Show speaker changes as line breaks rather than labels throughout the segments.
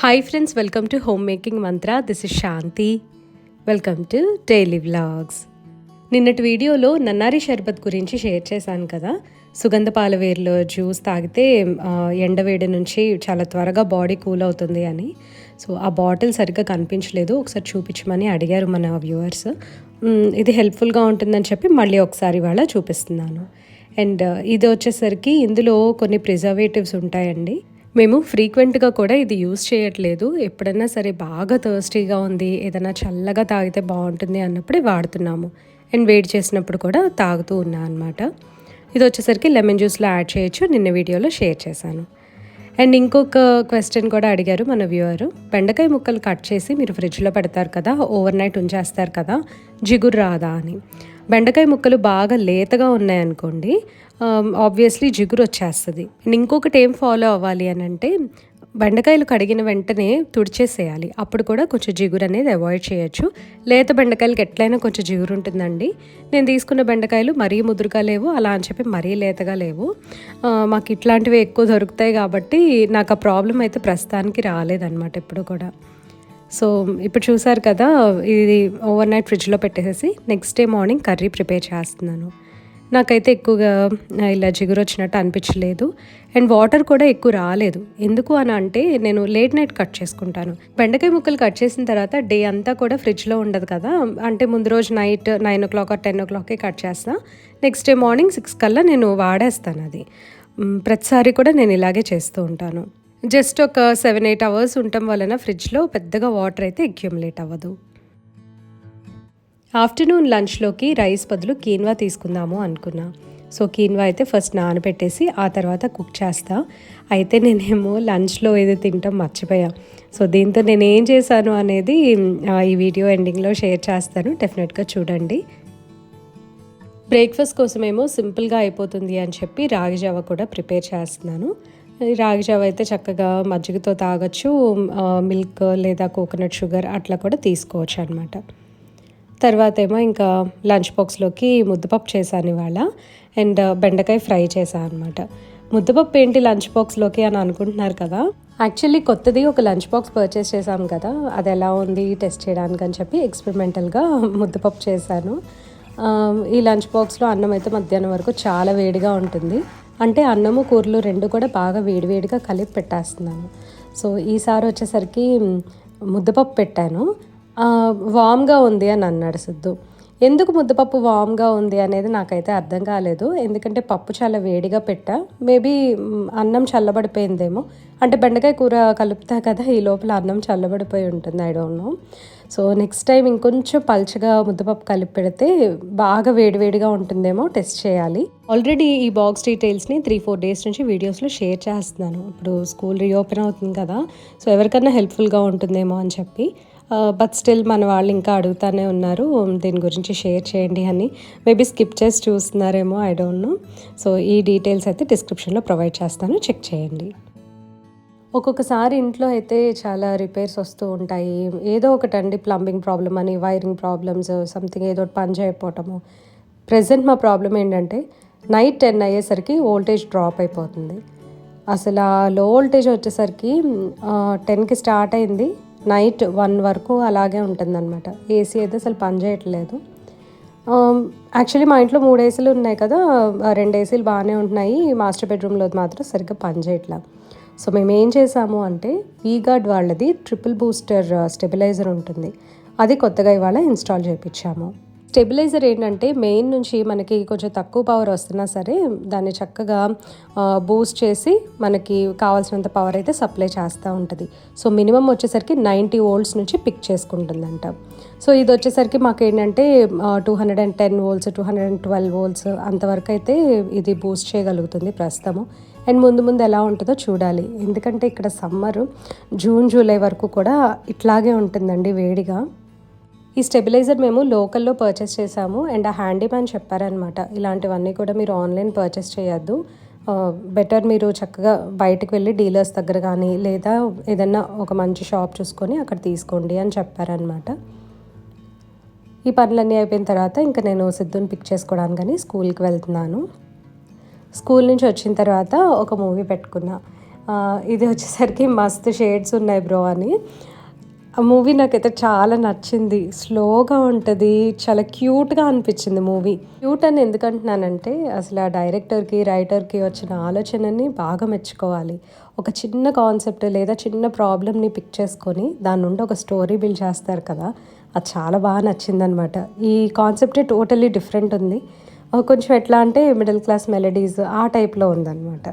Hi friends welcome to home making mantra this is Shanti welcome to daily vlogs నిన్నటి వీడియోలో నన్నారి షర్బత్ గురించి share చేశాను కదా. సుగంధ పాలవేరులో జ్యూస్ తాగితే ఎండవేడి నుంచి చాలా త్వరగా బాడీ కూల్ అవుతుంది అని. సో ఆ బాటిల్ సరిగ్గా కనిపించలేదు. ఒకసారి చూపించమని అడిగారు మన వ్యూవర్స్ ఇది హెల్ప్ఫుల్గా ఉంటుందని చెప్పి మళ్ళీ ఒకసారి వాళ్ళ చూపిస్తున్నాను. అండ్ ఇది వచ్చేసరికి ఇందులో కొన్ని ప్రిజర్వేటివ్స్ ఉంటాయండి. మేము ఫ్రీక్వెంట్గా కూడా ఇది యూస్ చేయట్లేదు. ఎప్పుడైనా సరే బాగా థర్స్టీగా ఉంది ఏదైనా చల్లగా తాగితే బాగుంటుంది అన్నప్పుడే వాడుతున్నాము. అండ్ వేడి చేసినప్పుడు కూడా తాగుతూ ఉన్నా అనమాట ఇది వచ్చేసరికి లెమన్ జ్యూస్లో యాడ్ చేయొచ్చు నిన్న వీడియోలో షేర్ చేశాను. అండ్ ఇంకొక క్వశ్చన్ కూడా అడిగారు మన వ్యూవర్ బెండకాయ ముక్కలు కట్ చేసి మీరు ఫ్రిడ్జ్లో పెడతారు కదా ఓవర్ నైట్ ఉంచేస్తారు కదా జిగురు రాదా అని. బెండకాయ ముక్కలు బాగా లేతగా ఉన్నాయనుకోండి Um, ఆబ్వియస్లీ జిగురు వచ్చేస్తుంది. అండ్ ఇంకొకటి ఏం ఫాలో అవ్వాలి అని అంటే బెండకాయలు కడిగిన వెంటనే తుడిచేసేయాలి. అప్పుడు కూడా కొంచెం జిగురు అనేది అవాయిడ్ చేయొచ్చు. లేత బెండకాయలకి ఎట్లయినా కొంచెం జిగురు ఉంటుందండి. నేను తీసుకున్న బెండకాయలు మరీ ముదురుగా లేవు. అలా అని చెప్పి మరీ లేతగా లేవు. Uh, మాకు ఇట్లాంటివి ఎక్కువ దొరుకుతాయి కాబట్టి నాకు ఆ ప్రాబ్లం అయితే ప్రస్తుతానికి రాలేదన్నమాట ఇప్పుడు కూడా. సో ఇప్పుడు చూసారు కదా ఇది ఓవర్ నైట్ ఫ్రిడ్జ్లో పెట్టేసేసి next day morning curry prepare చేస్తున్నాను. నాకైతే ఎక్కువగా ఇలా జిగురు వచ్చినట్టు అనిపించలేదు. అండ్ వాటర్ కూడా ఎక్కువ రాలేదు. ఎందుకు అని అంటే నేను లేట్ నైట్ కట్ చేసుకుంటాను. బెండకాయ ముక్కలు కట్ చేసిన తర్వాత డే అంతా కూడా ఫ్రిడ్జ్లో ఉండదు కదా. అంటే ముందు రోజు night nine o'clock ten ఓ క్లాక్కి కట్ చేస్తా. నెక్స్ట్ డే మార్నింగ్ సిక్స్ కల్లా నేను వాడేస్తాను అది. ప్రతిసారి కూడా నేను ఇలాగే చేస్తూ ఉంటాను. జస్ట్ ఒక సెవెన్ ఎయిట్ అవర్స్ ఉండటం వలన ఫ్రిడ్జ్లో పెద్దగా వాటర్ అయితే అక్యుములేట్ అవ్వదు. ఆఫ్టర్నూన్ లంచ్లోకి రైస్ బదులు కీన్వా తీసుకుందాము అనుకున్నా. సో కీన్వా అయితే ఫస్ట్ నానబెట్టేసి ఆ తర్వాత కుక్ చేస్తా. అయితే నేనేమో లంచ్లో ఏదో తింటాం మర్చిపోయా. సో దీంతో నేను ఏం చేశాను అనేది ఈ వీడియో ఎండింగ్లో షేర్ చేస్తాను. డెఫినెట్గా చూడండి. బ్రేక్ఫాస్ట్ కోసమేమో సింపుల్గా అయిపోతుంది అని చెప్పి రాగి జావ కూడా ప్రిపేర్ చేస్తున్నాను. రాగి జావ అయితే చక్కగా మజ్జిగతో తాగొచ్చు. మిల్క్ లేదా కోకోనట్ షుగర్ అట్లా కూడా తీసుకోవచ్చు అనమాట తర్వాత ఏమో ఇంకా లంచ్ బాక్స్లోకి ముద్దపప్పు చేశాను ఇవాళ. అండ్ బెండకాయ ఫ్రై చేశాను అనమాట ముద్దపప్పు ఏంటి లంచ్ బాక్స్లోకి అని అనుకుంటున్నారు కదా? యాక్చువల్లీ కొత్తది ఒక లంచ్ బాక్స్ పర్చేస్ చేశాం కదా. అది ఎలా ఉంది టెస్ట్ చేయడానికి అని చెప్పి ఎక్స్పెరిమెంటల్గా ముద్దపప్పు చేశాను. ఈ లంచ్ బాక్స్లో అన్నం అయితే మధ్యాహ్నం వరకు చాలా వేడిగా ఉంటుంది. అంటే అన్నము కూరలు రెండు కూడా బాగా వేడివేడిగా కలిపి పెట్టేస్తున్నాను. సో ఈసారి వచ్చేసరికి ముద్దపప్పు పెట్టాను. వామ్గా ఉంది అని అన్నాడు సిద్ధు. ఎందుకు ముద్దపప్పు వామ్గా ఉంది అనేది నాకైతే అర్థం కాలేదు. ఎందుకంటే పప్పు చాలా వేడిగా పెట్టా. మేబీ అన్నం చల్లబడిపోయిందేమో. అంటే బెండకాయ కూర కలుపుతా కదా ఈ లోపల అన్నం చల్లబడిపోయి ఉంటుంది. I don't know so next time ఇంకొంచెం పల్చగా ముద్దపప్పు కలిపి పెడితే బాగా వేడివేడిగా ఉంటుందేమో టెస్ట్ చేయాలి. ఆల్రెడీ ఈ బాక్స్ డీటెయిల్స్ని త్రీ ఫోర్ డేస్ నుంచి వీడియోస్లో షేర్ చేస్తున్నాను. ఇప్పుడు స్కూల్ రీఓపెన్ అవుతుంది కదా సో ఎవరికన్నా హెల్ప్ఫుల్గా ఉంటుందేమో అని చెప్పి. బట్ స్టిల్ మన వాళ్ళు ఇంకా అడుగుతానే ఉన్నారు దీని గురించి షేర్ చేయండి అని. మేబీ స్కిప్ చేసి చూస్తున్నారేమో ఐ డోంట్ నో సో ఈ డీటెయిల్స్ అయితే డిస్క్రిప్షన్లో ప్రొవైడ్ చేస్తాను. చెక్ చేయండి. ఒక్కొక్కసారి ఇంట్లో అయితే చాలా రిపేర్స్ వస్తూ ఉంటాయి. ఏదో ఒకటండి ప్లంబింగ్ ప్రాబ్లం అని వైరింగ్ ప్రాబ్లమ్స్ సంథింగ్ ఏదో ఒకటి పని చేయకపోవటము. ప్రజెంట్ మా ప్రాబ్లం ఏంటంటే నైట్ టెన్ అయ్యేసరికి వోల్టేజ్ డ్రాప్ అయిపోతుంది. అసలు ఆ లో వోల్టేజ్ వచ్చేసరికి టెన్కి స్టార్ట్ అయింది. నైట్ వన్ వరకు అలాగే ఉంటుందన్నమాట. ఏసీ అయితే అసలు పనిచేయట్లేదు యాక్చువల్లీ మా ఇంట్లో మూడు ఏసీలు ఉన్నాయి కదా రెండు ఏసీలు బాగానే ఉంటున్నాయి. మాస్టర్ బెడ్రూమ్లో మాత్రం సరిగ్గా పనిచేయట్లేదు సో మేము ఏం చేసాము అంటే వీగార్డ్ వాళ్ళది ట్రిపుల్ బూస్టర్ స్టెబిలైజర్ ఉంటుంది. అది కొత్తగా ఇవాళ ఇన్స్టాల్ చేయించాము స్టెబిలైజర్ ఏంటంటే మెయిన్ నుంచి మనకి కొంచెం తక్కువ పవర్ వస్తున్నా సరే దాన్ని చక్కగా బూస్ట్ చేసి మనకి కావాల్సినంత పవర్ అయితే సప్లై చేస్తూ ఉంటుంది. సో మినిమం వచ్చేసరికి నైంటీ వోల్ట్స్ నుంచి పిక్ చేసుకుంటుందంట. సో ఇది వచ్చేసరికి మాకు ఏంటంటే two hundred and ten volts two hundred and twelve volts అంతవరకు అయితే ఇది బూస్ట్ చేయగలుగుతుంది ప్రస్తుతము. అండ్ ముందు ముందు ఎలా ఉంటుందో చూడాలి. ఎందుకంటే ఇక్కడ సమ్మర్ జూన్ జూలై వరకు కూడా ఇట్లాగే ఉంటుందండి వేడిగా. ఈ స్టెబిలైజర్ మేము లోకల్లో పర్చేస్ చేసాము అండ్ ఆ హ్యాండీ మ్యాన్ చెప్పారనమాట ఇలాంటివన్నీ కూడా మీరు ఆన్లైన్ పర్చేస్ చేయొద్దు. బెటర్ మీరు చక్కగా బయటకు వెళ్ళి డీలర్స్ దగ్గర కానీ లేదా ఏదన్నా ఒక మంచి షాప్ చూసుకొని అక్కడ తీసుకోండి అని చెప్పారనమాట ఈ పనులన్నీ అయిపోయిన తర్వాత ఇంకా నేను సిద్ధుని పిక్ చేసుకోవడానికి కానీ స్కూల్కి వెళ్తున్నాను. స్కూల్ నుంచి వచ్చిన తర్వాత ఒక మూవీ పెట్టుకున్నా. ఇది వచ్చేసరికి మస్తు షేడ్స్ ఉన్నాయి బ్రో అని. ఆ మూవీ నాకైతే చాలా నచ్చింది. స్లోగా ఉంటుంది. చాలా క్యూట్గా అనిపించింది మూవీ క్యూట్ అని ఎందుకంటున్నానంటే అసలు ఆ డైరెక్టర్కి రైటర్కి వచ్చిన ఆలోచనని బాగా మెచ్చుకోవాలి. ఒక చిన్న కాన్సెప్ట్ లేదా చిన్న ప్రాబ్లమ్ని పిక్ చేసుకొని దాని నుండి ఒక స్టోరీ బిల్డ్ చేస్తారు కదా. అది చాలా బాగా నచ్చిందనమాట. ఈ కాన్సెప్టే టోటలీ డిఫరెంట్ ఉంది. కొంచెం ఎట్లా అంటే మిడిల్ క్లాస్ మెలడీస్ ఆ టైప్లో ఉందన్నమాట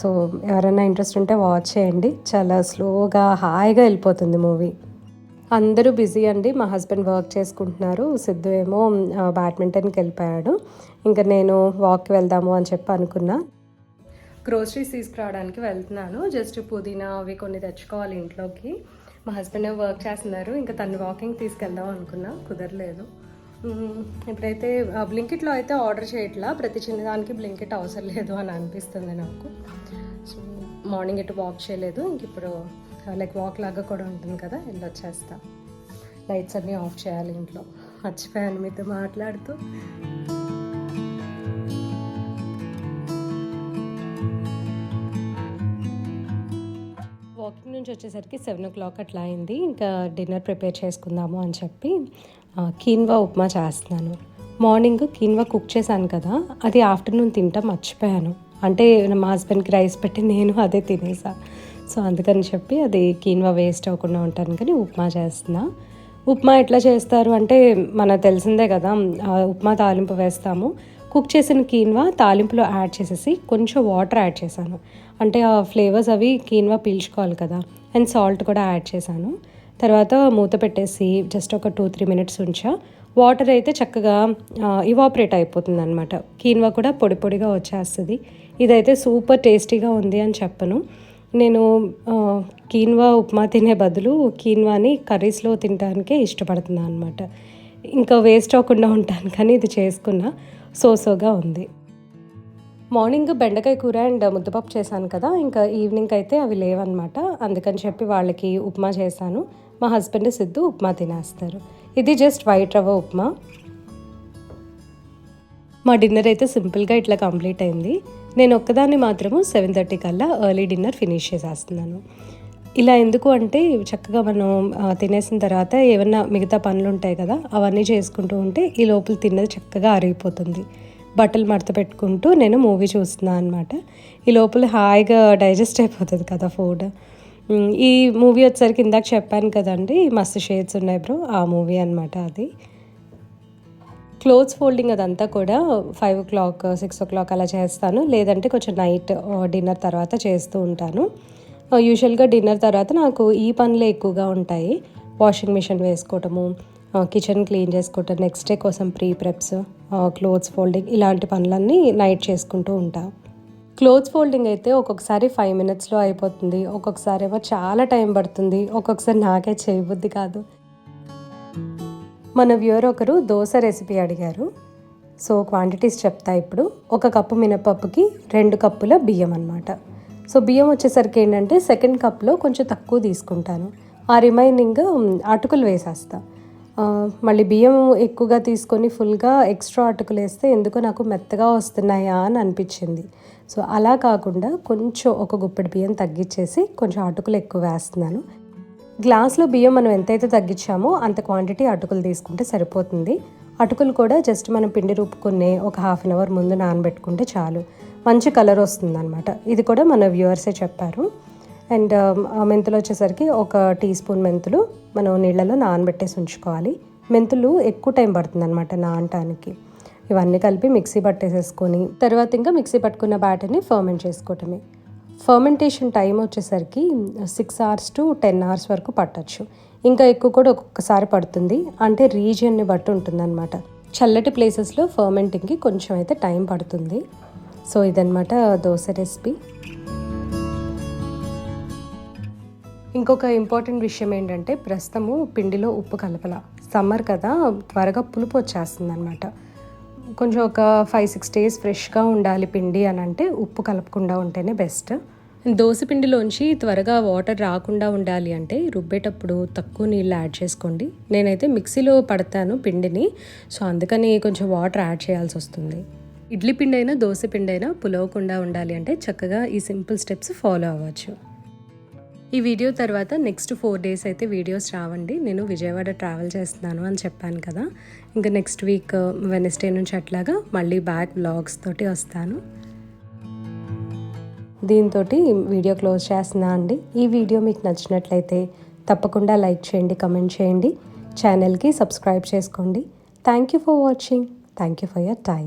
సో ఎవరైనా ఇంట్రెస్ట్ ఉంటే వాచ్ చేయండి. చాలా స్లోగా హాయిగా వెళ్ళిపోతుంది మూవీ అందరూ బిజీ అండి. మా హస్బెండ్ వర్క్ చేసుకుంటున్నారు. సిద్ధు ఏమో బ్యాడ్మింటన్కి వెళ్ళిపోయాడు. ఇంకా నేను వాక్కి వెళ్దాము అని చెప్పి అనుకున్నా. గ్రోసరీస్ తీసుకురావడానికి వెళ్తున్నాను. జస్ట్ పుదీనా అవి కొన్ని తెచ్చుకోవాలి ఇంట్లోకి. మా హస్బెండ్ వర్క్ చేస్తున్నారు. ఇంకా తను వాకింగ్ తీసుకెళ్దాం అనుకున్నా. కుదరలేదు. ఇప్పుడైతే బ్లింకిట్లో అయితే ఆర్డర్ చేయట్లా. ప్రతి చిన్నదానికి బ్లింకిట్ అవసరం లేదు అని అనిపిస్తుంది నాకు. సో మార్నింగ్ ఇటు వాక్ చేయలేదు. ఇంక ఇప్పుడు లైక్ వాక్ లాగా కూడా ఉంటుంది కదా వెళ్ళి వచ్చేస్తా లైట్స్ అన్నీ ఆఫ్ చేయాలి ఇంట్లో. మర్చిపోయాను మీతో మాట్లాడుతూ. వాకింగ్ నుంచి వచ్చేసరికి సెవెన్ ఓ క్లాక్ అట్లా అయింది. ఇంకా డిన్నర్ ప్రిపేర్ చేసుకుందాము అని చెప్పి కీన్వా ఉప్మా చేస్తున్నాను. మార్నింగ్ కీన్వా కుక్ చేశాను కదా అది ఆఫ్టర్నూన్ తింటా మర్చిపోయాను. అంటే మా హస్బెండ్కి రైస్ పెట్టి నేను అదే తినేసా. సో అందుకని చెప్పి అది కీన్వా వేస్ట్ అవ్వకుండా ఉంటాను కానీ ఉప్మా చేస్తున్నా. ఉప్మా ఎట్లా చేస్తారు అంటే మనకు తెలిసిందే కదా ఉప్మా తాలింపు వేస్తాము. కుక్ చేసిన కీన్వా తాలింపులో యాడ్ చేసేసి కొంచెం వాటర్ యాడ్ చేశాను. అంటే ఆ ఫ్లేవర్స్ అవి కీన్వా పీల్చుకోవాలి కదా అండ్ సాల్ట్ కూడా యాడ్ చేశాను. తర్వాత మూత పెట్టేసి జస్ట్ ఒక టూ త్రీ మినిట్స్ ఉంచా. వాటర్ అయితే చక్కగా ఇవాపరేట్ అయిపోతుంది అనమాట కీన్వా కూడా పొడి పొడిగా వచ్చేస్తుంది. ఇదైతే సూపర్ టేస్టీగా ఉంది అని చెప్పను. నేను కీన్వా ఉప్మా తినే బదులు కీన్వాని కర్రీస్లో తినడానికే ఇష్టపడుతున్నాను అనమాట ఇంకా వేస్ట్ అవ్వకుండా ఉంటాను కానీ ఇది చేసుకున్న. సోసోగా ఉంది. మార్నింగ్ బెండకాయ కూర అండ్ ముద్దపప్పు చేశాను కదా ఇంకా ఈవినింగ్ అయితే అవి లేవన్నమాట. అందుకని చెప్పి వాళ్ళకి ఉప్మా చేశాను. మా హస్బెండ్ సిద్ధు ఉప్మా తినేస్తారు. ఇది జస్ట్ వైట్ రవ్వ ఉప్మా. మా డిన్నర్ అయితే సింపుల్గా ఇట్లా కంప్లీట్ అయింది. నేను ఒక్కదాన్ని మాత్రము సెవెన్ థర్టీ కల్లా ఎర్లీ డిన్నర్ ఫినిష్ చేసేస్తున్నాను. ఇలా ఎందుకు అంటే చక్కగా మనం తినేసిన తర్వాత ఏమన్నా మిగతా పనులు ఉంటాయి కదా అవన్నీ చేసుకుంటూ ఉంటే ఈ లోపల తిన్నది చక్కగా అరిగిపోతుంది బట్టలు మడత పెట్టుకుంటూ నేను మూవీ చూస్తున్నాను అనమాట ఈ లోపల హాయిగా డైజెస్ట్ అయిపోతుంది కదా ఫుడ్. ఈ మూవీ వచ్చేసరికి ఇందాక చెప్పాను కదండి మస్తు షేడ్స్ ఉన్నాయి బ్రో ఆ మూవీ అనమాట అది. క్లోత్స్ ఫోల్డింగ్ అదంతా కూడా five o'clock six o'clock అలా చేస్తాను. లేదంటే కొంచెం నైట్ డిన్నర్ తర్వాత చేస్తూ ఉంటాను. యూజువల్గా డిన్నర్ తర్వాత నాకు ఈ పనులే ఎక్కువగా ఉంటాయి. వాషింగ్ మిషన్ వేసుకోవటము కిచెన్ క్లీన్ చేసుకోవటం నెక్స్ట్ డే కోసం ప్రీ ప్రెప్స్ క్లోత్స్ ఫోల్డింగ్ ఇలాంటి పనులన్నీ నైట్ చేసుకుంటూ ఉంటాను క్లోత్స్ ఫోల్డింగ్ అయితే ఒక్కొక్కసారి ఫైవ్ మినిట్స్లో అయిపోతుంది. ఒక్కొక్కసారి ఏమో చాలా టైం పడుతుంది. ఒక్కొక్కసారి నాకే చేయబుద్ధి కాదు. మన వ్యూర్ ఒకరు దోశ రెసిపీ అడిగారు. సో క్వాంటిటీస్ చెప్తా ఇప్పుడు. ఒక కప్పు మినపప్పుకి రెండు కప్పుల బియ్యం అనమాట సో బియ్యం వచ్చేసరికి ఏంటంటే సెకండ్ కప్లో కొంచెం తక్కువ తీసుకుంటాను. ఆ రిమైనింగ్ అటుకులు వేసేస్తా. మళ్ళీ బియ్యం ఎక్కువగా తీసుకొని ఫుల్గా ఎక్స్ట్రా అటుకులు వేస్తే ఎందుకో నాకు మెత్తగా వస్తున్నాయా అని అనిపించింది. సో అలా కాకుండా కొంచెం ఒక గుప్పెడు బియ్యం తగ్గించేసి కొంచెం అటుకులు ఎక్కువ వేస్తున్నాను. గ్లాస్లో బియ్యం మనం ఎంతైతే తగ్గించామో అంత క్వాంటిటీ అటుకులు తీసుకుంటే సరిపోతుంది. అటుకులు కూడా జస్ట్ మనం పిండి రూపుకునే ఒక హాఫ్ అన్ అవర్ ముందు నానబెట్టుకుంటే చాలు. మంచి కలర్ వస్తుంది అనమాట ఇది కూడా మన వ్యూవర్సే చెప్పారు. అండ్ um, మెంతులు వచ్చేసరికి ఒక టీ స్పూన్ మెంతులు మనం నీళ్ళలో నానబెట్టేసి ఉంచుకోవాలి. మెంతులు ఎక్కువ టైం పడుతుంది అనమాట నానటానికి. ఇవన్నీ కలిపి మిక్సీ పట్టేసేసుకొని తర్వాత ఇంకా మిక్సీ పట్టుకున్న బ్యాటర్ని ఫర్మెంట్ చేసుకోవటమే. ఫర్మెంటేషన్ టైం వచ్చేసరికి six hours to ten hours వరకు పట్టచ్చు. ఇంకా ఎక్కువ కూడా ఒక్కొక్కసారి పడుతుంది. అంటే రీజియన్ని బట్టి ఉంటుందన్నమాట. చల్లటి ప్లేసెస్లో ఫర్మెంటింగ్కి కొంచెం అయితే టైం పడుతుంది. సో ఇదనమాట దోశ రెసిపీ ఇంకొక ఇంపార్టెంట్ విషయం ఏంటంటే ప్రస్తుతము పిండిలో ఉప్పు కలపల. సమ్మర్ కదా త్వరగా పులుపు వచ్చేస్తుంది అనమాట కొంచెం ఒక ఫైవ్ సిక్స్ డేస్ ఫ్రెష్గా ఉండాలి పిండి అని అంటే ఉప్పు కలపకుండా ఉంటేనే బెస్ట్ దోశ పిండిలోంచి త్వరగా వాటర్ రాకుండా ఉండాలి అంటే రుబ్బేటప్పుడు తక్కువ నీళ్ళు యాడ్ చేసుకోండి. నేనైతే మిక్సీలో పడతాను పిండిని సో అందుకని కొంచెం వాటర్ యాడ్ చేయాల్సి వస్తుంది. ఇడ్లీ పిండి అయినా దోశ పిండి అయినా పులవకుండా ఉండాలి అంటే చక్కగా ఈ సింపుల్ స్టెప్స్ ఫాలో అవ్వచ్చు. ఈ వీడియో తర్వాత నెక్స్ట్ ఫోర్ డేస్ అయితే వీడియోస్ రావండి. నేను విజయవాడ ట్రావెల్ చేస్తున్నాను అని చెప్పాను కదా. ఇంకా నెక్స్ట్ వీక్ uh, వెనస్డే నుంచి అట్లాగా మళ్ళీ బ్యాక్ బ్లాగ్స్ తోటి వస్తాను. దీంతో వీడియో క్లోజ్ చేస్తున్నా అండి. ఈ వీడియో మీకు నచ్చినట్లయితే తప్పకుండా లైక్ చేయండి కమెంట్ చేయండి. ఛానల్కి సబ్స్క్రైబ్ చేసుకోండి. Thank you for watching thank you for your time